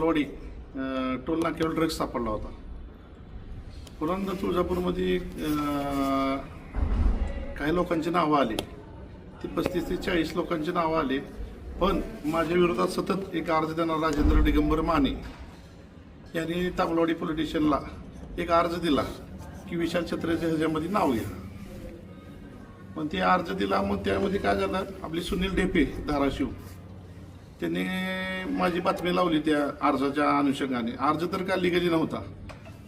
तावलवाडी अं, toll नाक्यावर सापडला होता. पुन्हा तुळजापूरमध्ये काही लोकांची नावं आली. ती पस्तीस ते चाळीस लोकांची नावं आली. पण माझ्या विरोधात सतत एक अर्ज देणार राजेंद्र दिगंबर माने यांनी ताबलवाडी पोलीस स्टेशनला एक अर्ज दिला की विशाल छत्रेच्या ह्याच्यामध्ये नाव घ्या. पण ते अर्ज दिला मग त्यामध्ये काय झालं? आपले सुनील ढेपे धाराशिव. त्यांनी माझी बातमी लावली त्या अर्जाच्या अनुषंगाने. अर्ज तर काल लिगली नव्हता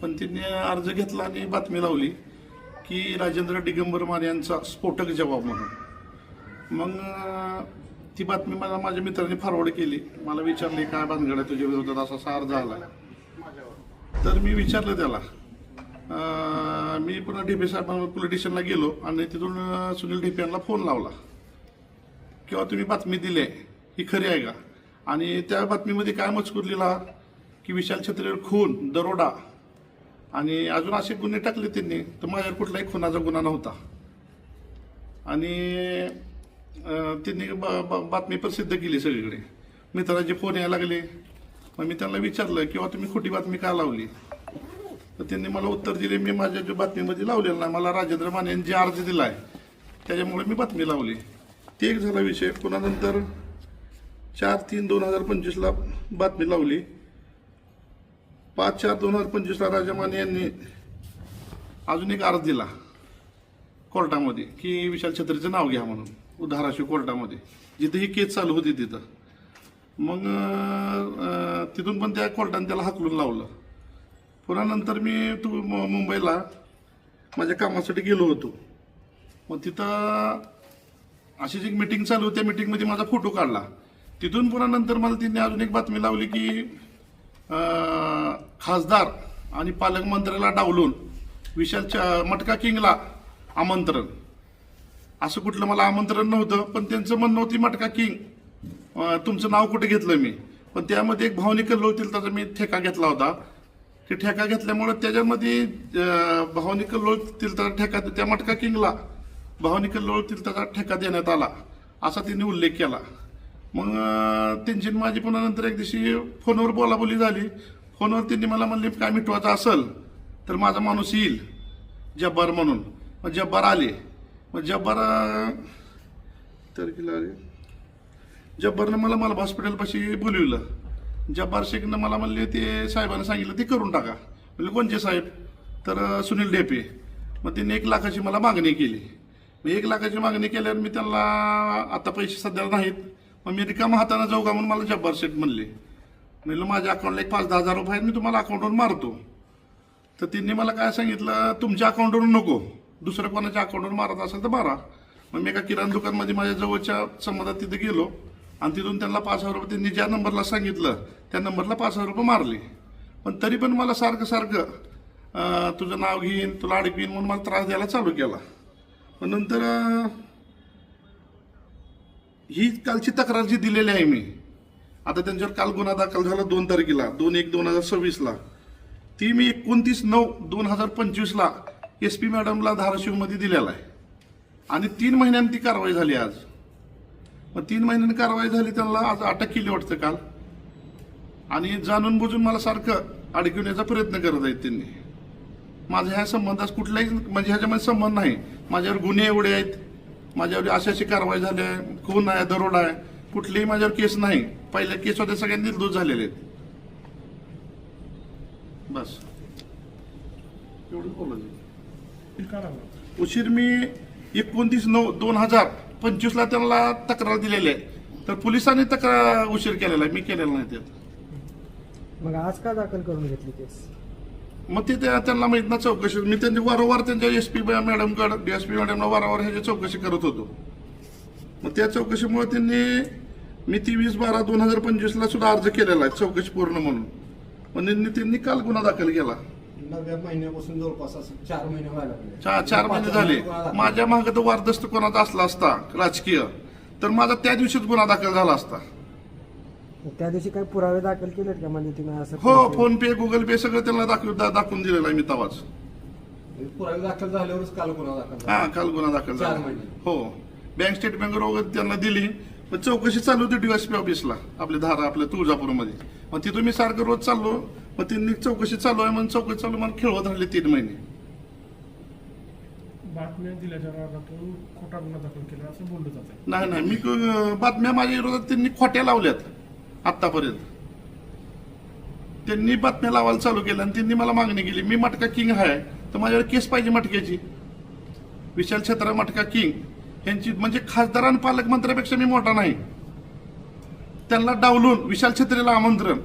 पण त्यांनी अर्ज घेतला आणि बातमी लावली की राजेंद्र दिगंबर यांचा स्फोटक जबाब म्हणून. मग ती बातमी मला माझ्या मित्रांनी फॉरवर्ड केली. मला विचारले काय बांधगड आहे तुझ्या विरोधात असा असा अर्ज आला तर मी विचारलं त्याला. मी पुन्हा ढेपे साहेब पोलीस स्टेशनला गेलो आणि तिथून सुनील ढेपे यांना फोन लावला. किंवा तुम्ही बातमी दिली आहे ही खरी आहे का? आणि त्या बातमीमध्ये काय मजकूर लिहिला की विशाल छत्रीवर खून दरोडा आणि अजून असे गुन्हे टाकले त्यांनी तर माझ्यावर कुठलाही खुनाचा गुन्हा नव्हता. आणि त्यांनी ब- बातमी प्रसिद्ध केली सगळीकडे. मित्राचे फोन यायला लागले. मग मी त्यांना विचारलं किंवा तुम्ही खोटी बातमी का लावली? तर त्यांनी मला उत्तर दिले मी माझ्या जो बातमीमध्ये लावलेलं नाही मला राजेंद्र माने यांनी जे अर्ज दिला आहे त्याच्यामुळे मी बातमी लावली. ते एक झाला विषय. पुन्हा नंतर चार तीन दोन हजार पंचवीसला बातमी लावली. पाच चार दोन हजार पंचवीसला राजमाने यांनी अजून एक अर्ज दिला कोर्टामध्ये की विशाल छत्रीचं नाव घ्या म्हणून धाराशिव कोर्टामध्ये. जिथे ही केस चालू होती तिथं. मग तिथून पण त्या कोर्टाने त्याला हाकलून लावलं. पुन्हा नंतर मी तू मुंबईला माझ्या कामासाठी गेलो होतो. मग तिथं अशीच एक मिटिंग चालू होती त्या मिटिंगमध्ये माझा फोटो काढला. तिथून पुन्हा नंतर मला तिने अजून एक बातमी लावली की खासदार आणि पालकमंत्र्याला डावलून विशाल मटका किंगला आमंत्रण. असं कुठलं मला आमंत्रण नव्हतं पण त्यांचं म्हणणं होती मटका किंग. तुमचं नाव कुठे घेतलं मी? पण त्यामध्ये एक भावनिक होतील त्याचा मी ठेका घेतला होता. की ठेका घेतल्यामुळे त्याच्यामध्ये भावनिक लोळतील त्याचा ठेका त्या मटका किंगला भावनिक लोळतील त्याचा ठेका देण्यात आला. असा त्यांनी उल्लेख केला. मग त्यांची माझी पुन्हा नंतर एक दिवशी फोनवर बोलाबोली झाली. फोनवर त्यांनी मला म्हणले काय मिटवायचं असेल तर माझा माणूस येईल. जब्बार म्हणून. मग जब्बार आले. मग जब्बार तर तारखेला आले. जब्बारनं मला मला हॉस्पिटलपाशी बोलविलं. जब्बार शेखनं मला म्हणले ते साहेबांना सांगितलं ते करून टाका. म्हणले कोणते साहेब? तर सुनील डेपे मग त्यांनी एक लाखाची मला मागणी केली. मग एक लाखाची मागणी केल्यावर मी त्यांना आता पैसे सध्या नाहीत. मग मी रिकामा हाताने जाऊ का म्हणून मला जब्बार शेठ म्हणले. म्हणलं माझ्या अकाउंटला एक पाच दहा हजार रुपये मी तुम्हाला अकाउंटवरून मारतो. तर त्यांनी मला काय सांगितलं तुमच्या अकाउंटवरून नको. दुसऱ्या कोणाच्या अकाउंटवर मारत असेल तर मारा. मग मी एका किराणा दुकानमध्ये माझ्या जवळच्या संबंधात तिथे गेलो आणि तिथून त्यांना पाच हजार रुपये त्यांनी ज्या नंबरला सांगितलं त्या नंबरला पाच हजार रुपये मारले. पण तरी पण मला सारखं सारखं तुझं नाव घेईन तुला अडकवीन म्हणून मला त्रास द्यायला चालू केला. पण नंतर ही कालची तक्रार जी दिलेली आहे मी आता त्यांच्यावर काल गुन्हा दाखल झाला दोन तारखेला दोन एक दोन हजार सव्वीसला. ती मी एकोणतीस नऊ दोन हजार पंचवीसला एस पी मॅडमला धाराशिवमध्ये दिलेला आहे. आणि तीन महिन्यांनी ती कारवाई झाली आज. मग तीन महिन्यांनी कारवाई झाली त्यांना आज अटक केली वाटतं काल. आणि जाणून बुजून मला सारखं अडकवण्याचा प्रयत्न करत आहेत त्यांनी. माझ्या ह्या संबंधास कुठलाही म्हणजे ह्याच्यामध्ये संबंध नाही. माझ्यावर गुन्हे एवढे आहेत. माझ्यावर अशी अशी कारवाई झाली आहे. खून आहे दरोडा आहे. कुठलीही माझ्यावर केस नाही. पहिल्या केस होते सगळे निर्दोष झालेले आहेत. बस. एवढं बोलायचं. उशीर मी एकोणतीस नऊ दोन हजार पंचवीसला त्यांना तक्रार दिलेली आहे. तर पोलिसांनी तक्रार उशीर केलेला आहे. मी केलेला नाही त्यात. मग आज का दाखल करून घेतली केस? मग ते त्या- त्यांना माहीत ना चौकशी. मी त्यांची वारंवार त्यांच्या एस पी मॅडमकडे डीएसपी मॅडमला वारंवार ह्याची चौकशी करत होतो. मग त्या चौकशीमुळे त्यांनी मी ती वीस बारा दोन हजार पंचवीसला सुद्धा अर्ज केलेला आहे चौकशी पूर्ण म्हणून. मग त्यांनी त्यांनी काल गुन्हा दाखल केला. नव्या महिन्यापासून जवळपास चार महिने व्हायला लागले. चार महिने झाले. माझ्या मागे तर वारदस्त कोणाचा असला असता राजकीय. तर माझा त्या दिवशीच गुन्हा दाखल झाला असता. त्या दिवशी काही पुरावे दाखल केलेत का म्हणजे तुम्ही असं हो फोन पे गुगल पे सगळं त्यांना दाखव दा- दाखवून दिलेलं आहे मी तवाच. पुरावे दाखल झाल्यावरच काल गुन्हा दाखल हा झाला काल गुन्हा दाखल चार झाला महिने. हो. बँक स्टेटमेंट वगैरे त्यांना दिली. पण चौकशी चालू होती डीएसपी ऑफिसला आपल्या धारा आपल्या तुळजापूरमध्ये. मग तिथून मी सारखं रोज चाललो. मग त्यांनी चौकशी चालू आहे म्हणून चौकशी चालू मला खेळवत राहिले तीन महिने. बातम्या दिल्याच्या रागातून खोटा गुन्हा दाखल केला असं बोललं जात आहे नाही नाही. मी क- बातम्या माझ्या विरोधात त्यांनी खोट्या लावल्यात. आतापर्यंत त्यांनी बातम्या लावायला चालू केल्या आणि त्यांनी मला मागणी केली मी मटका किंग आहे तर माझ्यावर केस पाहिजे मटक्याची. विशाल छत्रा मटका किंग यांची म्हणजे खासदार आणि पालकमंत्र्यापेक्षा मी मोठा नाही. त्यांना डावलून विशाल छत्रीला आमंत्रण.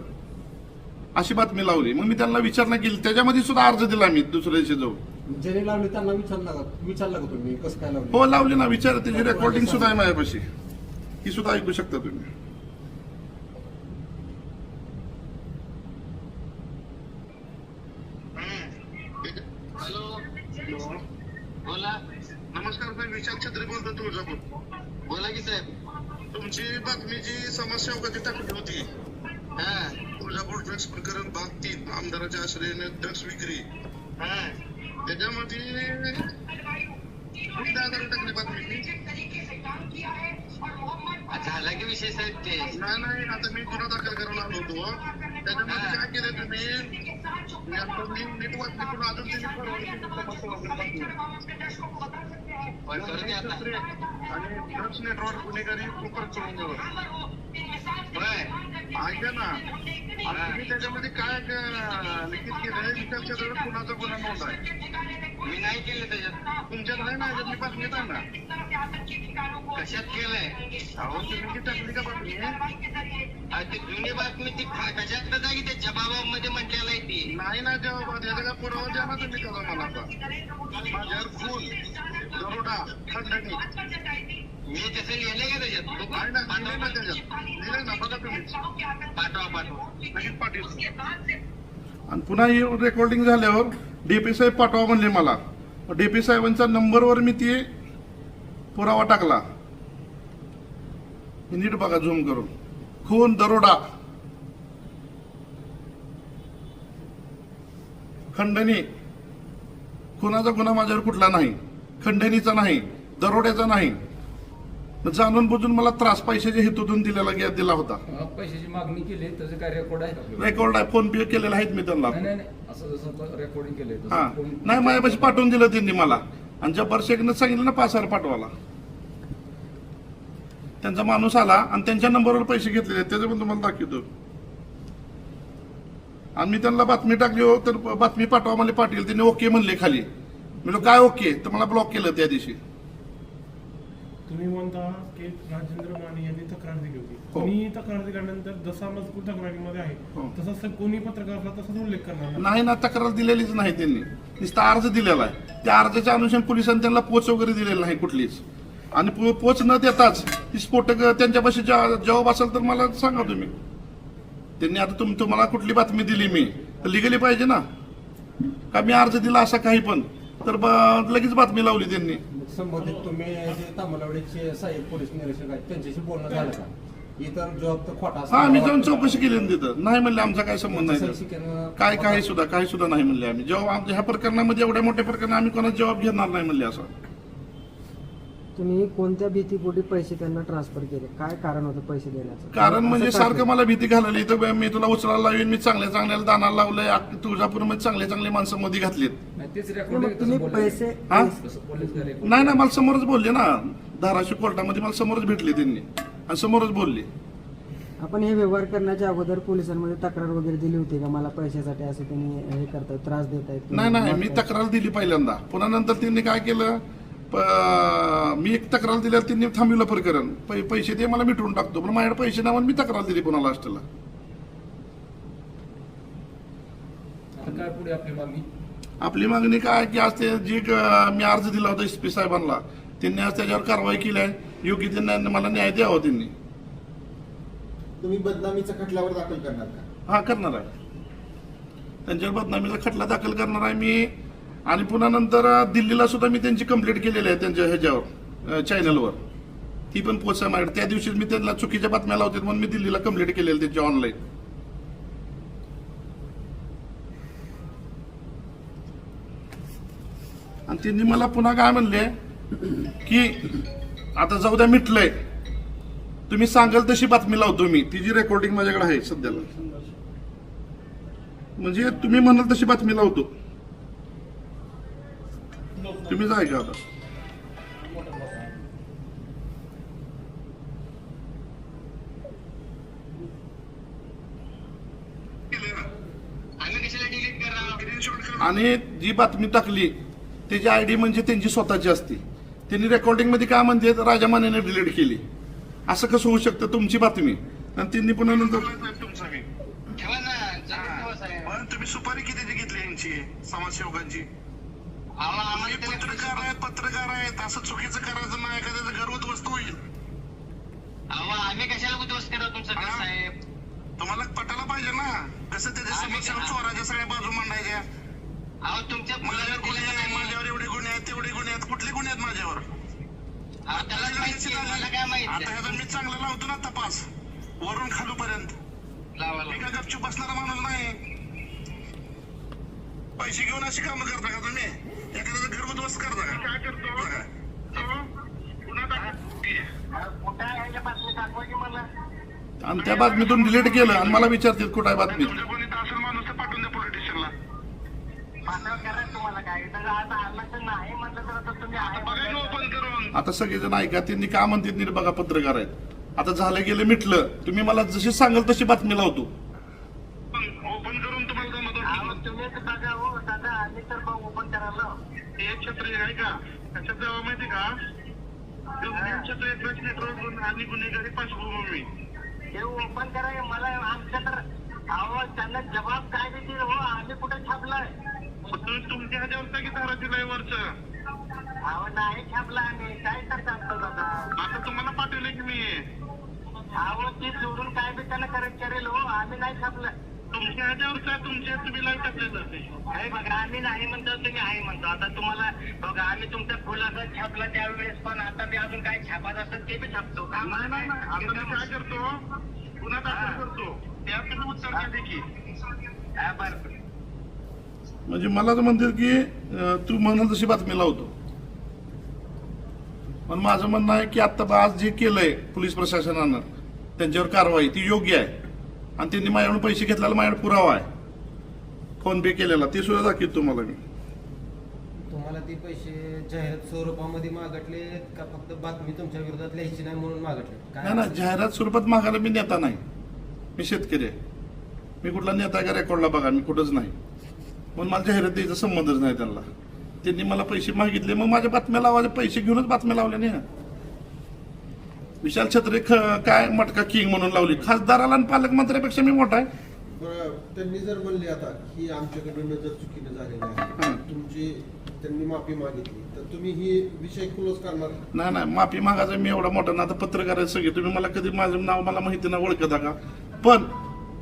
अशी बातमी लावली. मग मी त्यांना विचारणा केली. त्याच्यामध्ये सुद्धा अर्ज दिला मी दुसऱ्या दिवशी जाऊन ज्याने लावले त्यांना विचारला का? विचारलं का तुम्ही? कसं काय लावले? हो लावली ना. विचार. त्याची रेकॉर्डिंग सुद्धा आहे माझ्यापाशी. ही सुद्धा ऐकू शकता तुम्ही हॅलो बोला नमस्कार मी विशाल छत्री बोलतो तुळजापूर बोला की साहेब तुमची बातमीची समाजसेवकाची टाकली होती हा तुळजापूर ड्रग्स प्रकरण भाग तीन आमदाराच्या आश्रयाने ड्रग्स विक्री हा त्याच्यामध्ये कुठल्या आधारे टाकली बातमी झाला की विषय साहेब ते नाही नाही आता मी गुन्हा दाखल करायला आलो होतो. त्याच्यामध्ये काय केलं तुम्ही? मी नीट वाचली पण अजून आता. आणि ड्रग्स नेटवर्क गुन्हेगारी खूपच चोरून होय. ऐका ना. आता तुम्ही त्याच्यामध्ये काय लिखित केलंय? जवळ कुणाचा गुन्हा नोंद आहे. मी नाही केलं त्याच्यात. तुमच्यात आहे ना याच्यात मी बातमीत आहे ना कशात केलंय? अहो तुम्ही जी टाकली का बातमी? अहो, ती जुनी बातमी ती खा- कशात तर जागी? त्या जबाबामध्ये म्हटलेलं आहे ती. नाही ना जबाब याचा काय पुरावा द्या ना तुम्ही त्याचा मला आता. माझ्यावर खून दरोडा खंडणी. मी तसं लिहिलंय का त्याच्यात? बघू. आहे ना लिहिलंय ना पाठवा. त्याच्यात लिहिलंय ना बघा तुम्ही पाठवा पाठवा लगेच पाटील आणि पुन्हा ही रेकॉर्डिंग झाल्यावर डीपी साहेब पाठवा म्हणले मला. डीपी साहेबांच्या नंबरवर मी ती पुरावा टाकला. नीट बघा झूम करून. खून दरोडा. खंडणी. खुनाचा गुन्हा माझ्यावर कुठला नाही. खंडणीचा नाही. दरोड्याचा नाही. जाणून बुजून मला त्रास पैशाच्या हेतूतून दिलेला गे- दिला होता. पैशाची मागणी केली त्याचं काय रेकॉर्ड आहे का? रेकॉर्ड आहे फोन पे केलेला आहेत मी त्यांना. नाही नाही नाही असं जसं रेकॉर्डिंग केलंय हा. कोण- नाही माझ्यापाशी पाठवून दिलं त्यांनी मला. आणि जब्बार शेखनं सांगितलं ना पाच हजार पाठवायला. त्यांचा माणूस आला आणि त्यांच्या नंबरवर पैसे घेतलेले त्याचं पण तुम्हाला दाखवतो. आणि मी त्यांना बातमी टाकली हो तर बातमी पाठवा मला पाटील त्यांनी ओके म्हणले खाली. म्हणलं काय ओके? तर मला ब्लॉक केलं त्या दिवशी. तुम्ही म्हणता की राजेंद्र माने यांनी तक्रार दिली होती. हो. मी तक्रार दिल्यानंतर जसा मजकूर तक्रारीमध्ये आहे हो. तसा स- कोणी पत्रकार असला तसाच उल्लेख करणार ना. नाही ना तक्रार दिलेलीच नाही त्यांनी. नुसता अर्ज दिलेला आहे. त्या अर्जाच्या अनुषंगाने पोलिसांनी त्यांना पोच वगैरे दिलेली नाही कुठलीच. आणि पो- पोच न देताच ती स्फोटक त्यांच्यापाशी जा- जबाब असेल तर मला सांगा तुम्ही. त्यांनी आता तुम तुम्हाला कुठली बातमी दिली मी? तर लिगली पाहिजे ना. का मी अर्ज दिला असा काही पण? तर ब- लगेच बातमी लावली त्यांनी. संबंधित तुम्ही जे तांबलावडीचे साहेब पोलीस निरीक्षक आहेत त्यांच्याशी बोलणं झालं का? इतर जॉब तर खोटा हा मी जाऊन चौकशी केली ना तिथं. नाही म्हणले आमचा काय संबंध नाही काय काही सुद्धा काही सुद्धा नाही म्हणले आम्ही. जेव्हा आमच्या ह्या प्रकरणामध्ये एवढ्या मोठ्या प्रकरणात आम्ही कोणाचा जबाब घेणार नाही म्हणले असं. तुम्ही कोणत्या भीतीपोटी पैसे त्यांना ट्रान्सफर केले? काय कारण होतं पैसे देण्याचं? कारण म्हणजे असं का सारखं केलं? मला भीती घालवली. इथं मी तुला उचलायला लावीन मी चांगल्या चांगल्याला दाना लावलंय. अख्खी तुळजापूरमध्ये चांगले चांगले माणसं मध्ये घातलीत. नाही तेच नाही, रेकॉर्डिंग मग तुम्ही पैसे हा? नाही ना मला समोरच बोलले ना. धाराशिव कोर्टामध्ये मला समोरच भेटले त्यांनी. आणि समोरच बोलले. आपण हे व्यवहार करण्याच्या अगोदर पोलिसांमध्ये तक्रार वगैरे दिली होती का? मला पैशासाठी असं त्यांनी हे करतात त्रास देत आहेत नाही नाही मी तक्रार दिली पहिल्यांदा. पुन्हा नंतर त्यांनी काय केलं? मी एक तक्रार दिल्यावर त्यांनी थांबविलं प्रकरण. पै- पैसे दे मला मिटवून टाकतो पण माझ्याकडे पैसे नाही मी तक्रार दिली पुन्हा लास्टला आता काय पुढे आपली मागणी? आपली मागणी काय की आज ते जे मी अर्ज दिला होता एस पी साहेबांना त्यांनी आज त्याच्यावर कारवाई केली आहे. योग्य त्यांना मला न्याय द्यावा त्यांनी. तुम्ही बदनामीचा खटल्यावर दाखल करणार का? हा करणार आहे. त्यांच्यावर बदनामीचा खटला दाखल करणार आहे. मी आणि पुन्हा नंतर दिल्लीला सुद्धा मी त्यांची कंप्लेंट केलेली आहे त्यांच्या ह्याच्यावर चॅनलवर ती पण पोचा आहे माझ्याकडे. त्या दिवशी मी त्यांना चुकीच्या बातम्या लावते म्हणून मी दिल्लीला कंप्लेंट केलेली त्यांची ऑनलाईन आणि त्यांनी मला पुन्हा काय म्हणले की आता जाऊ द्या मिटलंय. तुम्ही सांगाल तशी बातमी लावतो मी. ती जी रेकॉर्डिंग माझ्याकडे आहे सध्याला. म्हणजे तुम्ही म्हणाल तशी बातमी लावतो. तुम्ही जाय का आता आणि जी बातमी टाकली त्याची आय डी म्हणजे त्यांची स्वतःची असते. त्यांनी रेकॉर्डिंगमध्ये काय म्हणते राजा मानेने डिलीट केली. असं कसं होऊ शकतं तुमची बातमी? आणि त्यांनी पुन्हा नंतर तुम्ही सुपारी किती घेतली यांची? समाजसेवकांची? हे त्याला पत्रकार आहेत पत्रकार आहेत. असं चुकीचं करायचं नाही. एखाद्याचं घर उद्ध्वस्त होईल. अहो आम्ही कशाला उद्ध्वस्त करा तुमचं घर? साहेब? तुम्हाला पटायला पाहिजे ना. कसं त्याच्या आम्ही- समाजसेवक चोराच्या सगळ्या बाजू मांडायच्या. अहो तुमच्या माझ्यावर गुन्हे नाही. माझ्यावर एवढे गुन्हे आहेत तेवढे गुन्हे आहेत. कुठले गुन्हे आहेत माझ्यावर? आहे, आता ह्याचा मी चांगला लावतो ना तपास. वरून खालूपर्यंत. मी लावा. काय गपचूप बसणारा माणूस नाही. पैसे घेऊन अशी कामं करता का तुम्ही? एखाद्याचं घर उद्ध्वस्त करता का? काय करतो? पुन्हा कुठं आहे बातमी? दाखवा की मला. आणि त्या बातमीतून डिलीट केलं आणि मला विचारतील कुठं आहे बातमी. तुमच्या कोणी असेल माणूस तर पाठवून द्या करा तुम्हाला काय? तर आता आलं तर नाही म्हटलं तर आता तुम्ही बघा की ओपन करून. आता सगळेजण ऐका त्यांनी काय म्हणतात नीट बघा पत्रकार आहेत. आता झालं गेलं मिटलं. तुम्ही मला जशी सांगाल तशी बातमी लावतो. ओपन करून तुम्हाला जमत अहो, तुम्हीच बघा हो दादा आम्ही तर मग ओपन करायला. एक छत्री आहे का? त्याच्यात जेव्हा माहिती का? छत्र एकच नेटवर्क आणि गुन्हेगारी पार्श्वभूमी हे ओपन करा. मला आमच्या तर अहो त्यांना जबाब काय देतील हो आम्ही कुठे छापलाय तुम्ही तुमच्या ह्याच्यावर की धारा दिलाय वरचं? अहो नाही छापला आम्ही. काय तर सांगतो दादा आता तुम्हाला पाठवले की मी अहो ती सोडून काय बी त्याला करेक्ट करेल हो. आम्ही नाही छापलं तुमच्या ह्याच्यावर आहे तुमच्या तुम्ही ते हे बघा आम्ही नाही म्हणतो तुम्ही आहे म्हणतो. आता तुम्हाला बघा आम्ही तुमचा खुलासा छापला त्यावेळेस पण आता बी अजून काय छापात असतं ते बी छापतो. का नाही नाही. नाही. आता मी काय करतो? पुन्हा दाखल करतो. त्यात तुम्ही उत्तर द्या हा, बरं. म्हणजे मला तर म्हणतात की तू म्हणाल तशी बातमी लावतो. पण माझं म्हणणं आहे की आता आज जे केलंय पोलीस प्रशासनानं त्यांच्यावर कारवाई ती योग्य आहे. आणि त्यांनी माझ्याकडून पैसे घेतलेला माझ्याकडे पुरावा आहे. फोन पे केलेला. ते सुद्धा दाखवतो तुम्हाला मी. तुम्हाला ते पैसे जाहिरात स्वरूपामध्ये मागटले का फक्त बातमी तुमच्या विरोधात लिहायची नाही म्हणून मागटले नाही ना जाहिरात स्वरूपात मागायला मी नेता नाही. मी शेतकरी आहे. मी कुठला नेता का रेकॉर्डला बघा मी कुठंच नाही. म्हणून मला जाहिरात द्यायचा संबंधच नाही त्यांना. त्यांनी मला पैसे मागितले मग माझ्या बातम्या लावायचे पैसे घेऊनच बातम्या लावल्या नाही. विशाल छत्रे काय मटका किंग म्हणून लावली? खासदाराला आणि पालकमंत्र्यापेक्षा मी मोठा आहे. त्यांनी जर म्हणले आता की आमच्याकडून जर चुकीनं झालेलं आहे तुमची त्यांनी माफी मागितली. तर तुम्ही ही विषय क्लोज करणार? नाही नाही माफी मागायचं मी एवढा मोठा ना आता पत्रकार आहे सगळे. तुम्ही मला कधी माझं नाव मला माहिती नाही ओळखता का? पण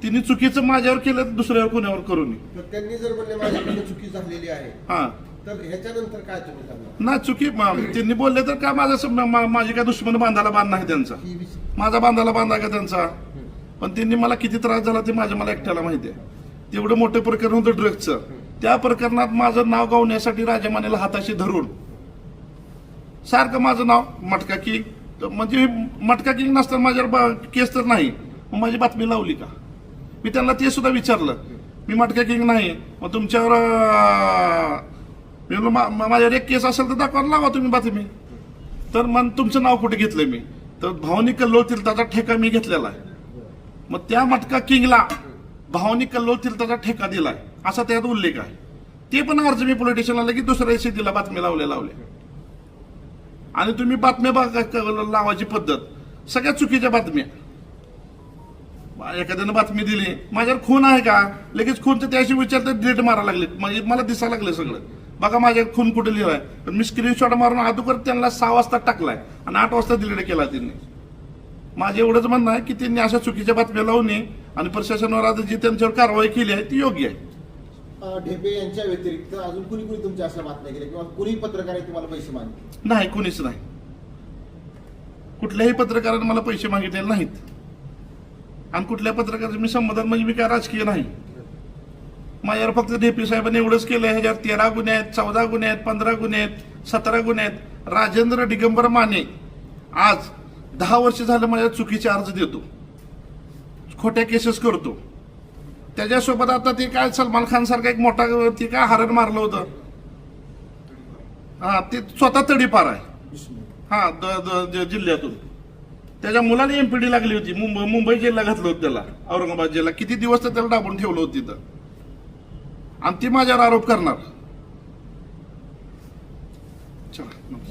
तिने चुकीचं माझ्यावर केलं दुसऱ्यावर कोणावर करू नये. त्यांनी जर म्हणले माझ्याकडनं चुकी झालेली आहे हा. तर ह्याच्यानंतर काय तुम्ही करणार? ना चुकी म- त्यांनी बोलले तर का माझं सम- मा- माझी काय दुश्मन बांधायला बांध नाही त्यांचा? ही विषय माझा बांधायला बांधा का त्यांचा? पण त्यांनी मला किती त्रास झाला ते माझ्या मला एकट्याला माहिती आहे. तेवढं मोठं प्रकरण होतं ड्रग्जचं त्या प्रकरणात माझं नाव गावण्यासाठी राजमानेला हाताशी धरून. सारखं माझं नाव मटका किंग तर म्हणजे मटका किंग नसताना माझ्यावर बा- केस तर नाही. मग माझी बातमी लावली का? मी त्यांना ते सुद्धा विचारलं. मी मटका किंग नाही मग तुमच्यावर अं, मी म्हणलो, मा- माझ्यावर एक केस असेल तर दाखवा लावा तुम्ही बातमी. तर मग तुमचं नाव कुठे घेतलं मी? तर भावनी कल्लोळ तीर्थाचा ठेका मी घेतलेला आहे. मग त्या मटका किंगला भावनी कल्लोळ तीर्थाचा ठेका दिलाय. असा त्यात उल्लेख आहे. ते पण अर्ज मी पोलिटिशियनला लगेच दुसऱ्या शेतीला बातमी लावल्या लावल्या आणि तुम्ही बातम्या बघा लावायची पद्धत. सगळ्या चुकीच्या बातम्या. एखाद्यानं बातमी दिली माझ्यावर खून आहे का? लगेच खूनचं त्याशी विचारतात डिलीट मारा लागले म्हणजे मला दिसायला लागले सगळं. बघा माझ्या खून कुठे लिहिलाय? पण मी स्क्रीनशॉट मारून अगोदर त्यांना सहा वाजता टाकलाय आणि आठ वाजता डिलीट केला त्यांनी. माझं एवढंच म्हणणं आहे की त्यांनी अशा चुकीच्या बातम्या लावू नये आणि प्रशासनावर आता जी त्यांच्यावर कारवाई केली आहे ती योग्य आहे. ढेपे यांच्या व्यतिरिक्त अजून कुणी कुणी तुमच्या अशा बातम्या केल्या किंवा कुणी पत्रकारांनी तुम्हाला पैसे मागितले नाही कोणीच नाही. कुठल्याही पत्रकाराने मला पैसे मागितलेले नाहीत. आणि कुठल्या पत्रकाराचं मी संबंधात म्हणजे मी काय राजकीय नाही. माझ्यावर फक्त डेपी साहेबांनी एवढंच केलं ह्याच्यावर तेरा गुन्हे आहेत चौदा गुन्हे आहेत पंधरा गुन्हे आहेत सतरा गुन्हे आहेत. राजेंद्र दिगंबर माने आज दहा वर्ष झालं माझ्या चुकीचे अर्ज देतो. खोट्या केसेस करतो. त्याच्यासोबत आता ते काय सलमान खान सारखा एक मोठा ते काय हरण मारलं होतं. हा ते स्वतः तडीपार आहे. हा द- द- ज- जिल्ह्यातून. त्याच्या मुलाने एमपीडी लागली होती. मुंबई मुंबई जेलला घातलं होतं त्याला औरंगाबाद जेलला. किती दिवस तर त्याला दाबून ठेवलं होतं तिथं. आणि ती माझ्यावर आरोप करणार. चला नमस्कार.